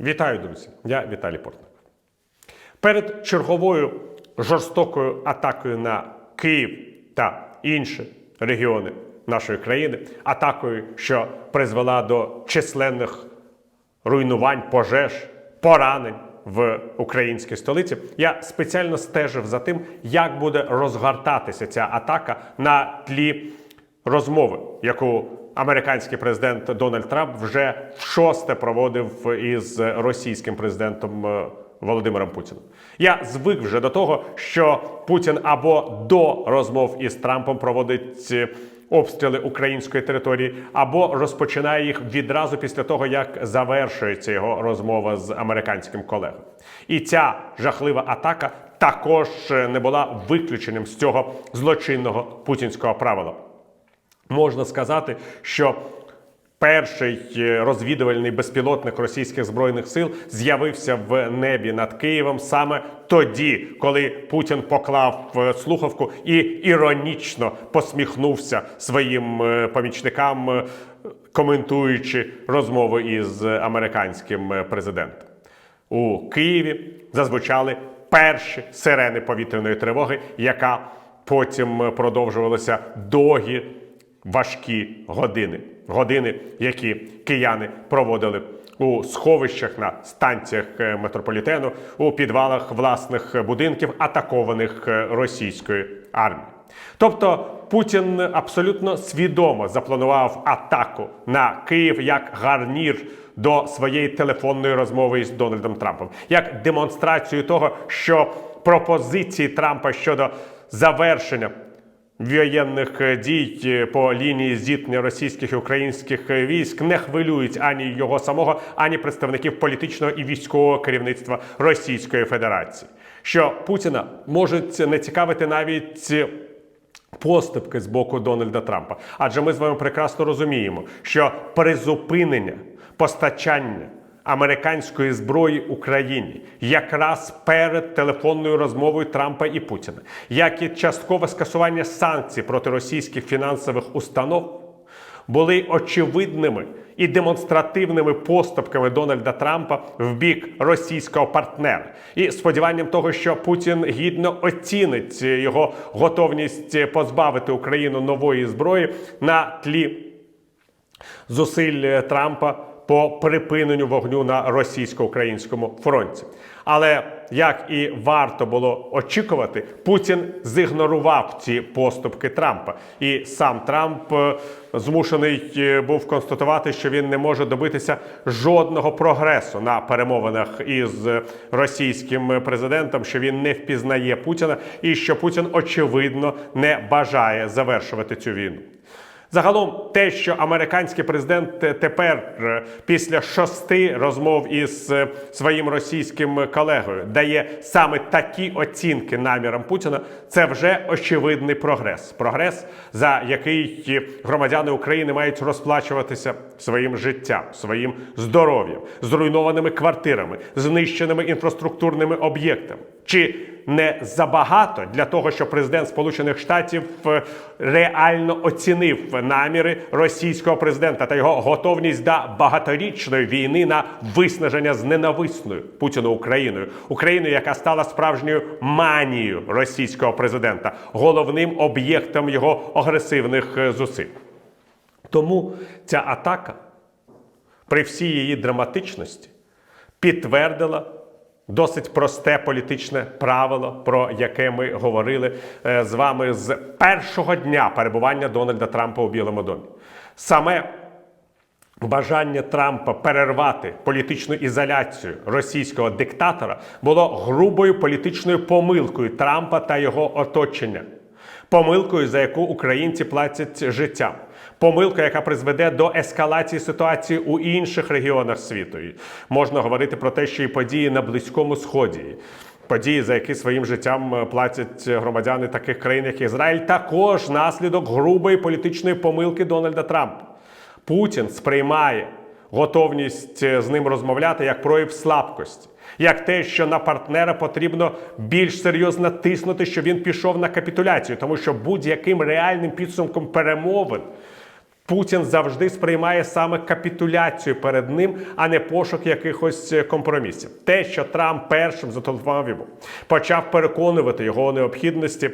Вітаю, друзі! Я Віталій Портник. Перед черговою жорстокою атакою на Київ та інші регіони нашої країни, атакою, що призвела до численних руйнувань, пожеж, поранень в українській столиці, я спеціально стежив за тим, як буде розгортатися ця атака на тлі розмови, яку американський президент Дональд Трамп вже шосте проводив із російським президентом е, Володимиром Путіним. Я звик вже до того, що Путін або до розмов із Трампом проводить. е, Обстріли української території або розпочинає їх відразу після того, як завершується його розмова з американським колегою. І ця жахлива атака також е, не була виключенням з цього злочинного путінського правила. Можна сказати, що перший е, розвідувальний безпілотник російських збройних сил з'явився в небі над Києвом саме тоді, коли Путін поклав е, слухавку і іронічно посміхнувся своїм е, помічникам, коментуючи розмови із американським президентом. У Києві зазвучали перші сирени повітряної тривоги, яка потім продовжувалася довгі важкі години. Години, які кияни проводили у сховищах на станціях е, метрополітену, у підвалах власних будинків, атакованих е, російською армією. Тобто Путін абсолютно свідомо запланував атаку на Київ як гарнір до своєї телефонної розмови із Дональдом Трампом, як демонстрацію того, що пропозиції Трампа щодо завершення воєнних е, дій е, по лінії зіткнення російських і українських е, військ не хвилюють ані його самого, ані представників політичного і військового керівництва Російської Федерації. Що Путіна можуть не цікавити навіть. Поступки з боку Дональда Трампа, адже ми з вами прекрасно розуміємо, що призупинення постачання американської зброї Україні якраз перед телефонною розмовою Трампа і Путіна, як і часткове скасування санкцій проти російських фінансових установ, були очевидними і демонстративними поступками Дональда Трампа в бік російського партнера, і сподіванням того, що Путін гідно оцінить його готовність позбавити Україну нової зброї на тлі зусиль Трампа по припиненню вогню на російсько-українському фронті. Але як і варто було очікувати, Путін зігнорував ці поступки Трампа, і сам Трамп е, змушений е, був констатувати, що він не може добитися жодного прогресу на перемовинах із російським президентом, що він не впізнає Путіна, і що Путін очевидно не бажає завершувати цю війну. Загалом, те, що американський президент тепер, е, після шести розмов із е, своїм російським колегою, дає саме такі оцінки намірам Путіна, це вже очевидний прогрес. Прогрес, за який громадяни України мають розплачуватися своїм життям, своїм здоров'ям, зруйнованими квартирами, знищеними інфраструктурними об'єктами. Чи не забагато для того, щоб президент Сполучених Штатів е, реально оцінив наміри російського президента та його готовність до багаторічної війни на виснаження з ненависною Путіну Україною, Україною, яка стала справжньою манією російського президента, головним об'єктом його агресивних е, зусиль. Тому ця атака при всій її драматичності підтвердила досить просте політичне правило, про яке ми говорили е, з вами з першого дня перебування Дональда Трампа у Білому домі. Саме Бажання Трампа перервати політичну ізоляцію російського диктатора було грубою політичною помилкою Трампа та його оточення, помилкою, за яку українці платять життям, помилкою, яка призведе до ескалації ситуації у інших регіонах світу. І можна говорити про те, що і події на Близькому Сході. Події, за які своїм життям е, платять громадяни таких країн, як Ізраїль, також наслідок грубої політичної помилки Дональда Трампа. Путін сприймає готовність е, з ним розмовляти як прояв слабкості, як те, що на партнера потрібно більш серйозно тиснути, щоб він пішов на капітуляцію, тому що будь-яким реальним підсумком перемовин Путін завжди сприймає саме капітуляцію перед ним, а не пошук якихось е, компромісів. Те, що Трамп першим зателефонував йому, почав переконувати його необхідності.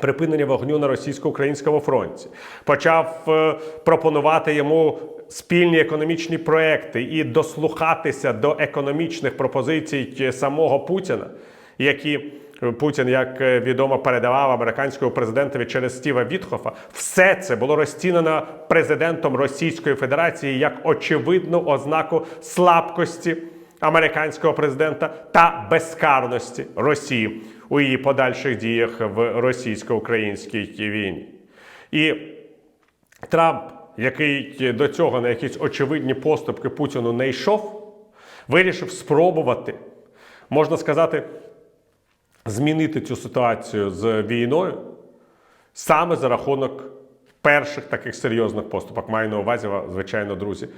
Припинення вогню на російсько-українському фронті почав е, пропонувати йому спільні економічні проекти і дослухатися до економічних пропозицій е, самого Путіна, які Путін, як е, відомо, передавав американському президентові через Стіва Вітхофа. Все це було розцінено президентом Російської Федерації як очевидну ознаку слабкості американського президента та безкарності Росії у її подальших діях в російсько-українській війні. І Трамп, який до цього на якісь очевидні поступки Путіну не йшов, вирішив спробувати, можна сказати, змінити цю ситуацію з війною саме за рахунок перших таких серйозних поступок. Маю на увазі, звичайно, друзі,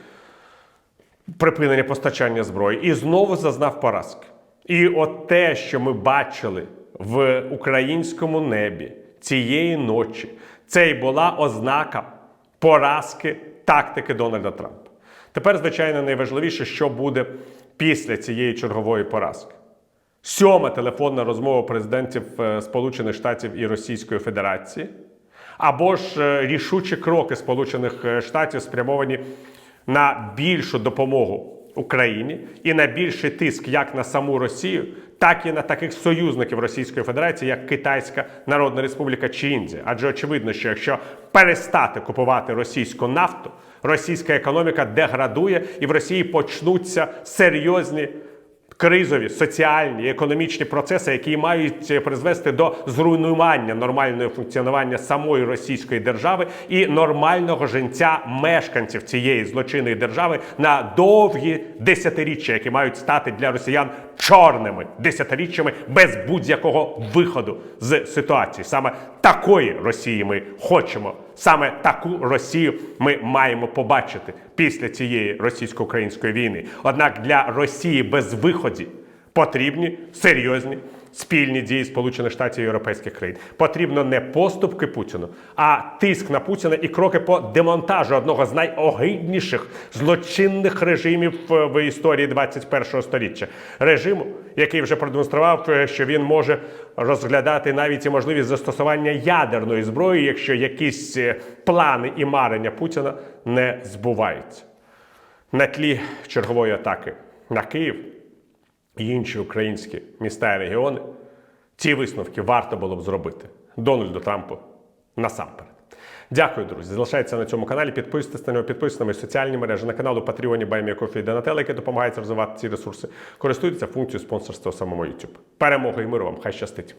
припинення постачання зброї і знову зазнав поразки. І от те, що ми бачили в українському небі цієї ночі, це й була ознака поразки тактики Дональда Трампа. Тепер, звичайно, найважливіше, що буде після цієї чергової поразки. Сьома телефонна розмова президентів е, Сполучених Штатів і Російської Федерації, або ж е, рішучі кроки Сполучених е, Штатів спрямовані на більшу допомогу Україні і на більший тиск як на саму Росію, так і на таких союзників Російської Федерації, як Китайська Народна Республіка чи Індія. Адже очевидно, що якщо перестати купувати російську нафту, російська економіка деградує, і в Росії почнуться серйозні. Кризові соціальні економічні процеси, які мають призвести до зруйнування нормального функціонування самої російської держави і нормального життя мешканців цієї злочинної держави на довгі десятиріччя, які мають стати для росіян чорними десятиріччями без будь-якого виходу з ситуації. Саме такої Росії ми хочемо. Саме таку Росію ми маємо побачити після цієї російсько-української війни. Однак для Росії без виходів потрібні серйозні спільні дії Сполучених Штатів і європейських країн. Потрібно не поступки Путіну, а тиск на Путіна і кроки по демонтажу одного з найогидніших злочинних режимів в в історії 21-го століття. Режиму, який вже продемонстрував, е, що він може розглядати навіть і можливість застосування ядерної зброї, якщо якісь е, плани і марення Путіна не збуваються. На тлі чергової атаки на Київ і інші українські міста і регіони, ці висновки варто було б зробити Дональду Трампу насамперед. Дякую, друзі. Залишайтеся на цьому каналі. Підписуйтесь на нього, підписуйтесь на мої соціальні мережі, на каналу Patreon, BuyMeACoffee і Donatello, який допомагає розвивати ці ресурси. Користуйтеся функцією спонсорства самого YouTube. Перемоги і миру вам! Хай щастить!